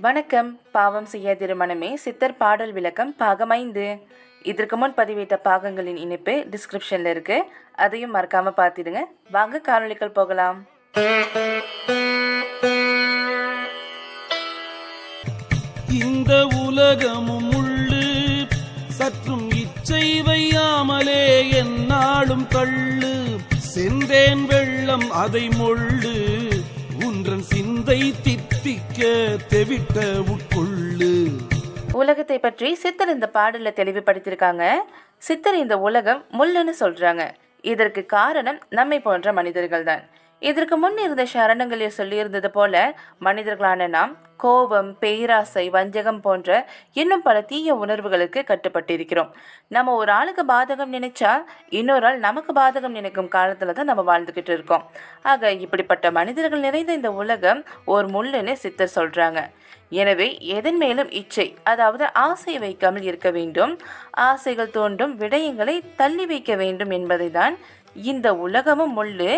வணக்கம். பாவம் செய்ய திருமணமே சித்தர் பாடல் விளக்கம் பாகம் ஐந்து. இதற்கு முன் பதிவிட்ட பாகங்களின் இணைப்பு டிஸ்கிரிப்ஷனில் இருக்கு. அதையும் மறக்காம பார்த்துடுங்க. வாங்க காணொளிகள் போகலாம். இந்த உலகமும் உள்ளு சற்றும் இச்சை வையாமலே எந்நாளும் தள்ளு செந்தேன் வெள்ளம் அதை முள்ளு. உன் சிந்தை தித்திக்க தெவிட்ட உட்கொள்ளு. உலகத்தை பற்றி சித்தர் இந்த பாடல்ல தெளிவுபடுத்தியிருக்காங்க. சித்தர் இந்த உலகம் முள்ளுன்னு சொல்றாங்க. இதற்கு காரணம் நம்மை போன்ற மனிதர்கள் தான் இதற்கு முன் இருந்த சரணங்களில் சொல்லியிருந்தது போல மனிதர்களான நாம் கோபம் பேராசை வஞ்சகம் போன்ற இன்னும் பல தீய உணர்வுகளுக்கு கட்டுப்பட்டிருக்கிறோம். நம்ம ஒரு ஆளுக்கு பாதகம் நினைச்சா இன்னொரு ஆள் நமக்கு பாதகம் நினைக்கும் காலத்துல தான் நம்ம வாழ்ந்துகிட்டு இருக்கோம். ஆக இப்படிப்பட்ட மனிதர்கள் நிறைந்த இந்த உலகம் ஒரு முள்ளுன்னு சித்தர் சொல்றாங்க. எனவே எதன் மேலும் இச்சை அதாவது ஆசை வைக்காமல் இருக்க வேண்டும். ஆசைகள் தோன்றும் விடயங்களை தள்ளி வைக்க வேண்டும் என்பதை தான் இந்த உலகமும் முள்ளு.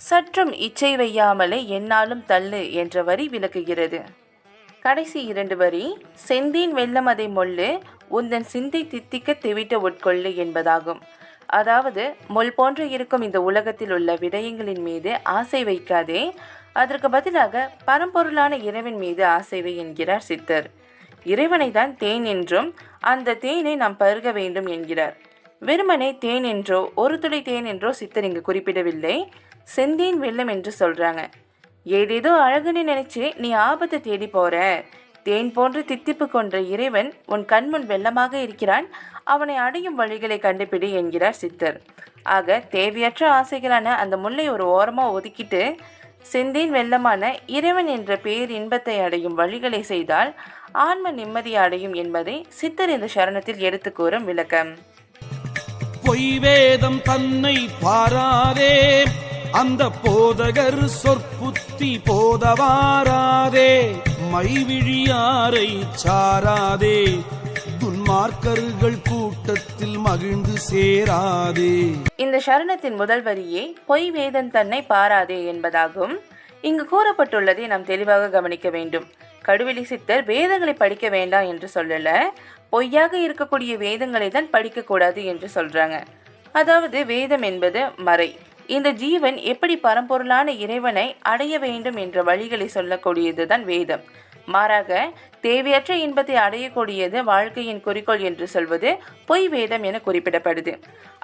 சற்றும் இச்சை வையாமலே என்னாலும் தள்ளு என்ற வரி விளக்குகிறது. கடைசி இரண்டு வரி செந்தீன் வெள்ளம் அதை மொள்ளு உந்தன் சிந்தை தித்திக்க தெவிட்ட உட்கொள்ளு என்பதாகும். அதாவது முள் போன்று இருக்கும் இந்த உலகத்தில் உள்ள விடயங்களின் மீது ஆசை வைக்காதே அதற்கு பதிலாக பரம்பொருளான இறைவன் மீது ஆசை வை என்கிறார் சித்தர். இறைவனை தான் தேன் என்றும் அந்த தேனை நாம் பருக வேண்டும் என்கிறார். வெறுமனே தேன் என்றோ ஒரு துளை தேன் என்றோ சித்தர் இங்கு குறிப்பிடவில்லை. செந்தேன் வெள்ளம் என்று சொல்கிறாங்க ஏதேதோ அழகுன்னு நினைச்சு நீ ஆபத்தை தேடி போற. தேன் போன்று தித்திப்பு கொன்ற இறைவன் உன் கண்முன் வெள்ளமாக இருக்கிறான். அவனை அடையும் வழிகளை கண்டுபிடி என்கிறார் சித்தர். ஆக தேவையற்ற ஆசைகளான அந்த முல்லை ஒரு ஓரமாக ஒதுக்கிட்டு செந்தேன் வெள்ளமான இறைவன் என்ற பேர் இன்பத்தை அடையும் வழிகளை செய்தால் ஆன்ம நிம்மதி அடையும் என்பதை சித்தர் இந்த சரணத்தில் எடுத்து கூறும் விளக்கம். பொய் வேதம் தன்னை பாராதே. அந்த போதகர் சொற்புத்தி போதவாராதே மைவிழியாரை சாராதே துன்மார்க்கர்கள் கூட்டத்தில் மகிழ்ந்து சேராதே. இந்த சரணத்தின் முதல் வரியே பொய் வேதன் தன்னை பாராதே என்பதாகும். இங்கு கூறப்பட்டுள்ளதை நாம் தெளிவாக கவனிக்க வேண்டும். கடுவெளி சித்தர் வேதங்களை படிக்க வேண்டாம் என்று சொல்லல. பொய்யாக இருக்கக்கூடிய வேதங்களை தான் படிக்கக்கூடாது என்று சொல்றாங்க. அதாவது வேதம் என்பது மறை. இந்த ஜீவன் எப்படி பரம்பொருளான இறைவனை அடைய வேண்டும் என்ற வழிகளை சொல்லக்கூடியதுதான் வேதம். மாறாக தேவையற்ற இன்பத்தை அடையக்கூடியது வாழ்க்கையின் குறிக்கோள் என்று சொல்வது பொய் வேதம் என குறிப்பிடப்படுது.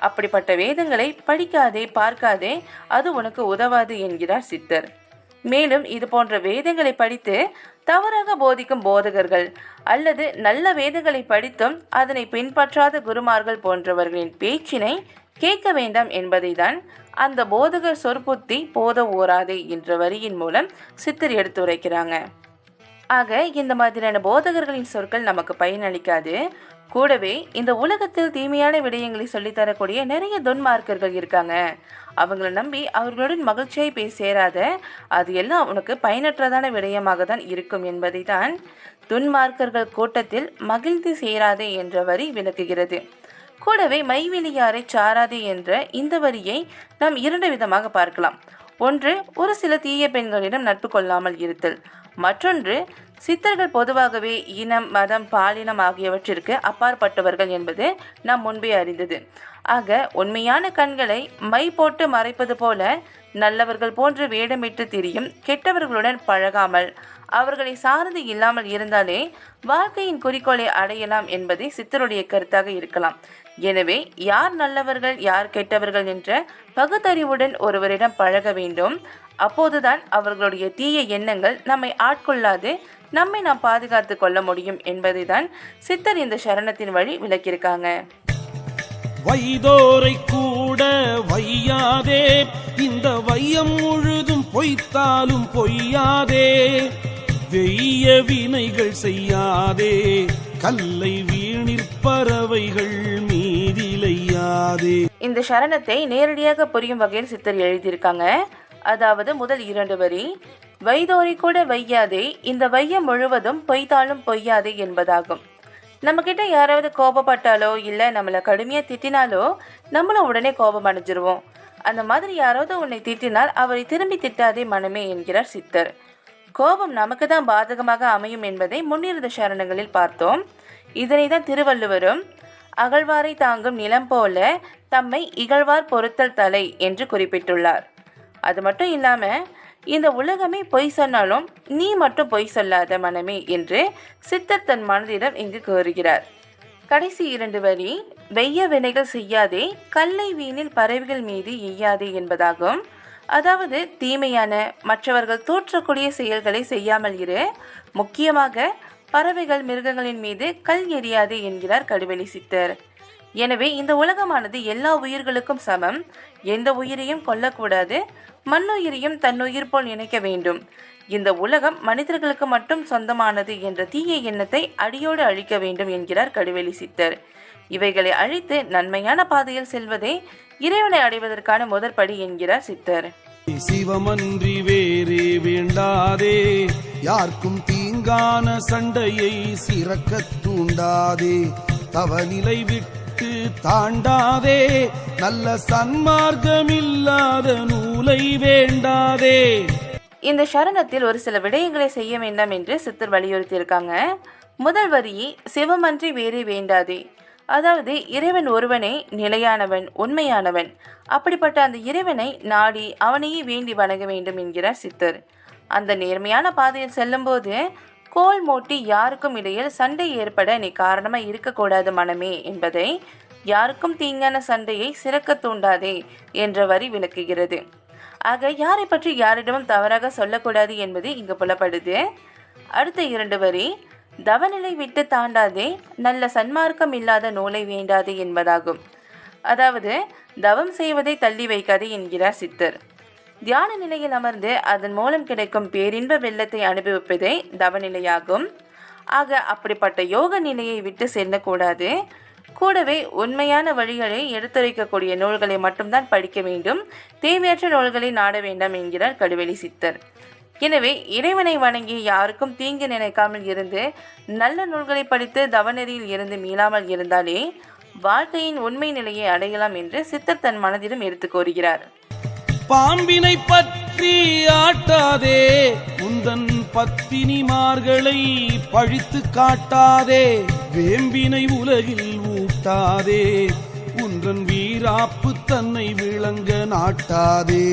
அப்படிப்பட்ட வேதங்களை படிக்காதே பார்க்காதே அது உனக்கு உதவாது என்கிறார் சித்தர். மேலும் இது போன்ற வேதங்களை படித்து தவறாக போதிக்கும் போதகர்கள் அல்லது நல்ல வேதங்களை படித்தும் அதனை பின்பற்றாத குருமார்கள் போன்றவர்களின் பேச்சினை கேட்க வேண்டாம் என்பதைதான் அந்த போதகர் சொற்புத்தி போத ஓராதே என்ற வரியின் மூலம் சித்தர் எடுத்துரைக்கிறாங்க. ஆக இந்த மாதிரியான போதகர்களின் சொற்கள் நமக்கு பயனளிக்காது. கூடவே இந்த உலகத்தில் தீமையான விடயங்களை சொல்லித்தரக்கூடிய நிறைய துன்மார்க்கர்கள் இருக்காங்க. அவங்கள நம்பி அவர்களுடன் மகிழ்ச்சியாய் போய் சேராத அது எல்லாம் உனக்கு பயனற்றதான விடயமாக தான் இருக்கும் என்பதை தான் துன்மார்க்கர்கள் கூட்டத்தில் மகிழ்ந்து சேராதே என்ற வரி விளக்குகிறது. கூடவே மைவெளியாரை சாராதே என்ற இந்த வரியை நாம் இரண்டு விதமாக பார்க்கலாம். ஒன்று ஒரு சில தீய பெண்களிடம் நட்பு கொள்ளாமல் இருத்தல். மற்றொன்று சித்தர்கள் பொதுவாகவே இனம் மதம் பாலினம் ஆகியவற்றிற்கு அப்பாற்பட்டவர்கள் என்பது நாம் முன்பே அறிந்தது. ஆக உண்மையான கண்களை மை போட்டு மறைப்பது போல நல்லவர்கள் போன்று வேடமிட்டு திரியும் கெட்டவர்களுடன் பழகாமல் அவர்களை சார்ந்து இல்லாமல் இருந்தாலே வாழ்க்கையின் குறிக்கோளை அடையலாம் என்பதே சித்தருடைய கருத்தாக இருக்கலாம். எனவே யார் நல்லவர்கள் யார் கெட்டவர்கள் என்ற பகுத்தறிவுடன் ஒருவரிடம் பழக வேண்டும். அப்போதுதான் அவர்களுடைய தீய எண்ணங்கள் நம்மை ஆட்கொள்ளாது நம்மை நாம் பாதுகாத்து கொள்ள முடியும் என்பதை தான் சித்தர் இந்த சரணத்தின் வழி விளக்கியிருக்காங்க. வைதோரை கூட வையாதே இந்த வையம் முழுதும் பொய்த்தாலும் பொய்யாதே. வெய்ய வினைகள் செய்யாதே. கல்லை வீணிற்பறவைகள் மீதிலையாதே. இந்த சரணத்தை நேரடியாக புரியும் வகையில் சித்தர் எழுதியிருக்காங்க. அதாவது முதல் இரண்டு வரி வைதோரி கூட வையாதே இந்த வையம் முழுவதும் பொய்த்தாலும் பொய்யாதே என்பதாகும். நம்ம கிட்ட யாராவது கோபப்பட்டாலோ இல்லை நம்மளை கடுமையாக திட்டினாலோ நம்மளும் உடனே கோபம் அடைஞ்சிருவோம். அந்த மாதிரி யாராவது உன்னை திட்டினால் அவரை திரும்பி திட்டாதே மனமே என்கிறார் சித்தர். கோபம் நமக்கு தான் பாதகமாக அமையும் என்பதை முன்னிருந்த சரணங்களில் பார்த்தோம். இதனை தான் திருவள்ளுவரும் அகழ்வாரை தாங்கும் நிலம் போல தம்மை இகழ்வார் பொருத்தல் தலை என்று குறிப்பிட்டுள்ளார். அது மட்டும் இல்லாமல் இந்த உலகமே பொய் சொன்னாலும் நீ மட்டும் பொய் சொல்லாத மனமே என்று சித்தர் தன் மனதிடம் இங்கு கூறுகிறார். கடைசி இரண்டு வரி வெய்ய வினைகள் செய்யாதே கல்லை வீணில் பறவைகள் மீது எய்யாதே என்பதாகும். அதாவது தீமையான மற்றவர்கள் தோற்றக்கூடிய செயல்களை செய்யாமல் இரு. முக்கியமாக பறவைகள் மிருகங்களின் மீது கல் எரியாது என்கிறார் கடுவெளி சித்தர். எனவே இந்த உலகமானது எல்லா உயிர்களுக்கும் சமம். எந்த உயிரையும் கொல்லக்கூடாது. மண்ணுயிரையும் தன்னுயிர் போல் நினைக்க வேண்டும். இந்த உலகம் மனிதர்களுக்கு மட்டும் சொந்தமானது என்ற தீய எண்ணத்தை அடியோடு அழிக்க வேண்டும் என்கிறார் கடுவெளி சித்தர். இவைகளை அழித்து நன்மையான பாதையில் செல்வதே இறைவனை அடைவதற்கான முதற்படி என்கிறார் சித்தர். சிவமன்றி வேறே வேண்டாதே யார்க்கும் தீங்கான சண்டையை சிறக்கத் தூண்டாதே தவநிலை விட்டு தாண்டாதே நல்ல சன்மார்க்கமில்லாத நூலை வேண்டாதே. இந்த சரணத்தில் ஒரு சில விடயங்களை செய்ய வேண்டாம் என்று சித்தர் வலியுறுத்தியிருக்காங்க. முதல் வரி சிவமன்றி வேறு வேண்டாதே. அதாவது இறைவன் ஒருவனே நிலையானவன் உண்மையானவன். அப்படிப்பட்ட அந்த இறைவனை நாடி அவனையே வேண்டி வணங்க வேண்டும் என்கிறார் சித்தர். அந்த நேர்மையான பாதையில் செல்லும்போது கோல் மூட்டி யாருக்கும் இடையில் சண்டை ஏற்பட நீ காரணமாக இருக்கக்கூடாது மனமே என்பதை யாருக்கும் தீங்கான சண்டையை சிறக்க தூண்டாதே என்ற வரி விளக்குகிறது. ஆக யாரை பற்றி யாரிடமும் தவறாக சொல்லக்கூடாது என்பது இங்கு புலப்படுது. அடுத்த இரண்டு வரி தவநிலை விட்டு தாண்டாதே நல்ல சன்மார்க்கம் இல்லாத நூலை வேண்டாது என்பதாகும். அதாவது தவம் செய்வதை தள்ளி வைக்காது என்கிறார் சித்தர். தியான நிலையில் அமர்ந்து அதன் மூலம் கிடைக்கும் பேரின்ப வெள்ளத்தை அனுபவிப்பதே தவநிலையாகும். ஆக அப்படிப்பட்ட யோக நிலையை விட்டு செல்லக்கூடாது. கூடவே உண்மையான வழிகளை எடுத்துரைக்கக்கூடிய நூல்களை மட்டும்தான் படிக்க வேண்டும். தேவையற்ற நூல்களை நாட வேண்டாம் என்கிறார் கடுவெளி சித்தர். எனவே இறைவனை வணங்கி யாருக்கும் தீங்கு நினைக்காமல் இருந்து நல்ல நூல்களை படித்து தவநெறியில் இருந்து மீளாமல் இருந்தாலே வாழ்க்கையின் உண்மை நிலையை அடையலாம் என்று சித்தர் தன் மனதிலும் எடுத்து கோருகிறார் பாம்பினை பற்றி ஆட்டாதே உந்தன் பத்தினிமார்களை பழித்து காட்டாதே வேம்பினை உலகில் ஊட்டாதே உன்றன் வீராப்பு தன்னை விளங்க நாட்டாதே.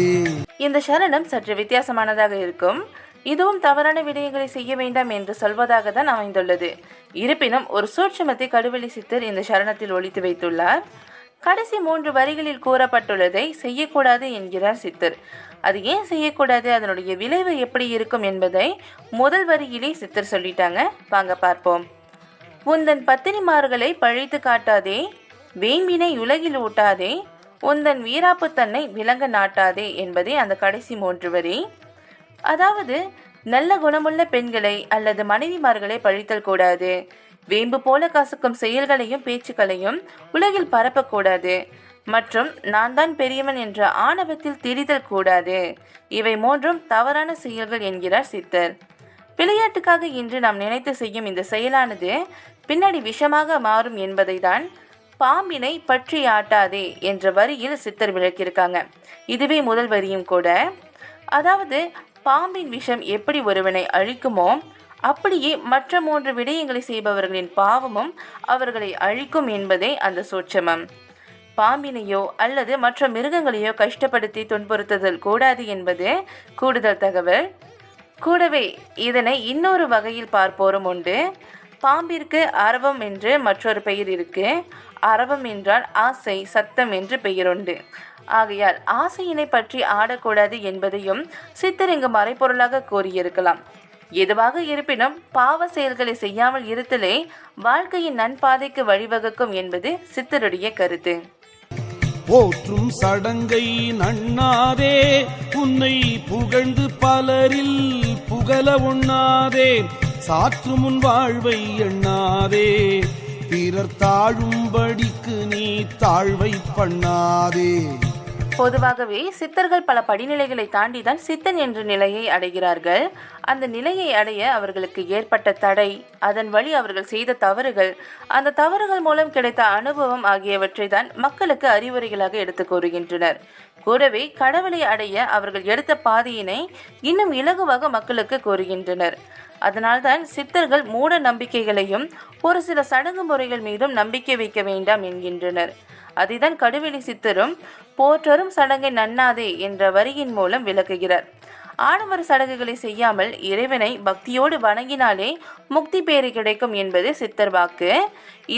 இந்த சரணம் சற்று வித்தியாசமானதாக இருக்கும். இதுவும் தவறான விடயங்களை செய்ய வேண்டாம் என்று சொல்வதாக தான் அமைந்துள்ளது. இருப்பினும் ஒரு சூட்சமத்தை கடுவெளி சித்தர் இந்த சரணத்தில் ஒழித்து வைத்துள்ளார். கடைசி மூன்று வரிகளில் கூறப்பட்டுள்ளதை செய்யக்கூடாது என்கிறார் சித்தர். அது ஏன் செய்யக்கூடாது? அதனுடைய விளைவு எப்படி இருக்கும் என்பதை முதல் வரியிலே சித்தர் சொல்லிட்டாங்க. வாங்க பார்ப்போம். உந்தன் பத்தினிமார்களை பழித்து காட்டாதே வேம்பினை உலகில் ஊட்டாதே உந்தன் வீராப்பு தன்னை விளங்க நாட்டாதே என்பதே அந்த கடைசி மூன்று வரி. அதாவது நல்ல குணமுள்ள பெண்களை அல்லது மனைவிமார்களை பழித்தல் கூடாது. வேம்பு போல கசக்கும் செயல்களையும் பேச்சுக்களையும் உலகில் பரப்பக்கூடாது மற்றும் நான் தான் பெரியவன் என்ற ஆணவத்தில் திரிதல் கூடாது. இவை மூன்றும் தவறான செயல்கள் என்கிறார் சித்தர். விளையாட்டுக்காக இன்று நாம் நினைத்து செய்யும் இந்த செயலானது பின்னாடி விஷமாக மாறும் என்பதை தான் பாம்பினை பற்றி ஆட்டாதே என்ற வரியில் சித்தர் விளக்கியிருக்காங்க. இதுவே முதல் வரியும் கூட. அதாவது பாம்பின் விஷம் எப்படி ஒருவனை அழிக்குமோ அப்படியே மற்ற மூன்று விடயங்களை செய்பவர்களின் பாவமும் அவர்களை அழிக்கும் என்பதே அந்த சூட்சமம். பாம்பினையோ அல்லது மற்ற மிருகங்களையோ கஷ்டப்படுத்தி துன்புறுத்துதல் கூடாது என்பது கூடுதல் தகவல். கூடவே இதனை இன்னொரு வகையில் பார்ப்போரும் உண்டு. பாம்பிற்கு அரவம் என்று மற்றொரு பெயர் இருக்கு. அரவம் என்றால் ஆசை சத்தம் என்று பெயருண்டு. ஆகையால் ஆசையினை பற்றி ஆடக்கூடாது என்பதையும் சித்தர் இங்கு மறைப்பொருளாக கூறியிருக்கலாம். எதுவாக இருப்பினும் பாவ செயல்களை செய்யாமல் இருத்தலே வாழ்க்கையின் நன்பாதைக்கு வழிவகுக்கும் என்பது சித்தருடைய கருத்து. போற்றும் சடங்கை நண்ணாதே உன்னை புகழ்ந்து பலரில் புகழ உண்ணாதே சாற்று முன் வாழ்வை எண்ணாதே. பிறர் தாழும்படிக்கு நீ தாழ்வை பண்ணாதே. பொதுவாகவே சித்தர்கள் பல படிநிலைகளை தாண்டி தான் சித்தன் என்ற நிலையை அடைகிறார்கள். அந்த நிலையை அடைய அவர்களுக்கு ஏற்பட்ட தடை அதன் வழி அவர்கள் செய்த தவறுகள் அந்த தவறுகள் மூலம் கிடைத்த அனுபவம் ஆகியவற்றை தான் மக்களுக்கு அறிவுரைகளாக எடுத்து கூறுகின்றனர். கூடவே கடவுளை அடைய அவர்கள் எடுத்த பாதையினை இன்னும் இலகுவாக மக்களுக்கு கூறுகின்றனர். அதனால்தான் சித்தர்கள் மூட நம்பிக்கைகளையும் ஒரு சில சடங்கு முறைகள் மீதும் நம்பிக்கை வைக்க வேண்டாம் என்கின்றனர். அதைதான் கடுவெளி சித்தரும் போற்றரும் சடங்கை நன்னாதே என்ற வரியின் மூலம் விளக்குகிறார். ஆடம்பர சடங்குகளை செய்யாமல் இறைவனை பக்தியோடு வணங்கினாலே முக்தி பேறு கிடைக்கும் என்பது சித்தர் வாக்கு.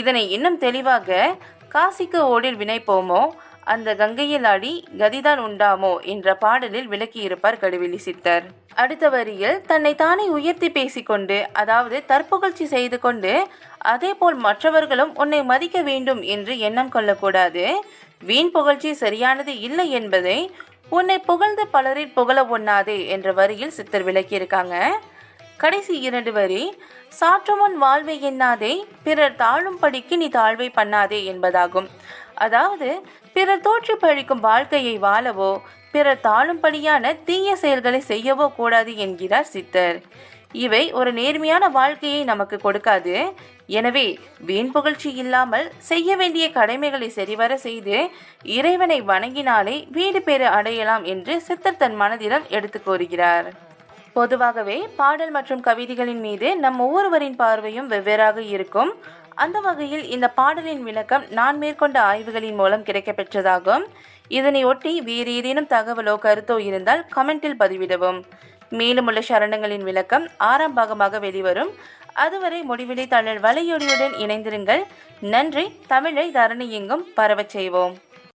இதனை இன்னும் தெளிவாக காசிக்கு ஓடில் வினைப்போமோ அந்த கங்கையில் ஆடி கதிதான் உண்டாமோ? என்ற பாடலில் விளக்கியிருப்பார் கடுவெளி சித்தர். அடுத்த வரியில் தன்னை தானே உயர்த்தி பேசிக்கொண்டு அதாவது தற்புகழ்ச்சி செய்து கொண்டு அதேபோல் மற்றவர்களும் உன்னை மதிக்க வேண்டும் என்று எண்ணம் கொள்ளக்கூடாது. வீண் புகழ்ச்சி சரியானது இல்லை என்பதை உன்னை புகழ்ந்து பலரில் புகழ ஒண்ணாதே என்ற வரியில் சித்தர் விளக்கியிருக்காங்க. கடைசி இரண்டு வரி சாற்றுமுன் வாழ்வை எண்ணாதே பிறர் தாழும்படிக்கு நீ தாழ்வை பண்ணாதே என்பதாகும். அதாவது பிறர் தோற்று பழிக்கும் வாழ்க்கையை வாழவோ பிறர் தாழும்படியான தீய செயல்களை செய்யவோ கூடாது என்கிறார் சித்தர். இவை ஒரு நேர்மையான வாழ்க்கையை நமக்கு கொடுக்காது. எனவே வீண் புகழ்ச்சி இல்லாமல் செய்ய வேண்டிய கடமைகளை சரிவர செய்து இறைவனை வணங்கினாலே வீடு பேறு அடையலாம் என்று சித்தர் தன் மனதிடம் எடுத்து கூறுகிறார். பொதுவாகவே பாடல் மற்றும் கவிதைகளின் மீது நம் ஒவ்வொருவரின் பார்வையும் வெவ்வேறாக இருக்கும். அந்த வகையில் இந்த பாடலின் விளக்கம் நான் மேற்கொண்ட ஆய்வுகளின் மூலம் கிடைக்கப்பெற்றதாகும். இதனை ஒட்டி வேறு ஏதேனும் தகவலோ கருத்தோ இருந்தால் கமெண்டில் பதிவிடவும். மேலும் உள்ள சரணங்களின் விளக்கம் ஆறாம் பாகமாக வெளிவரும். அதுவரை முடிவிலை தளர் வலையொலியுடன் இணைந்திருங்கள். நன்றி. தமிழை தரணி எங்கும் பரவச் செய்வோம்.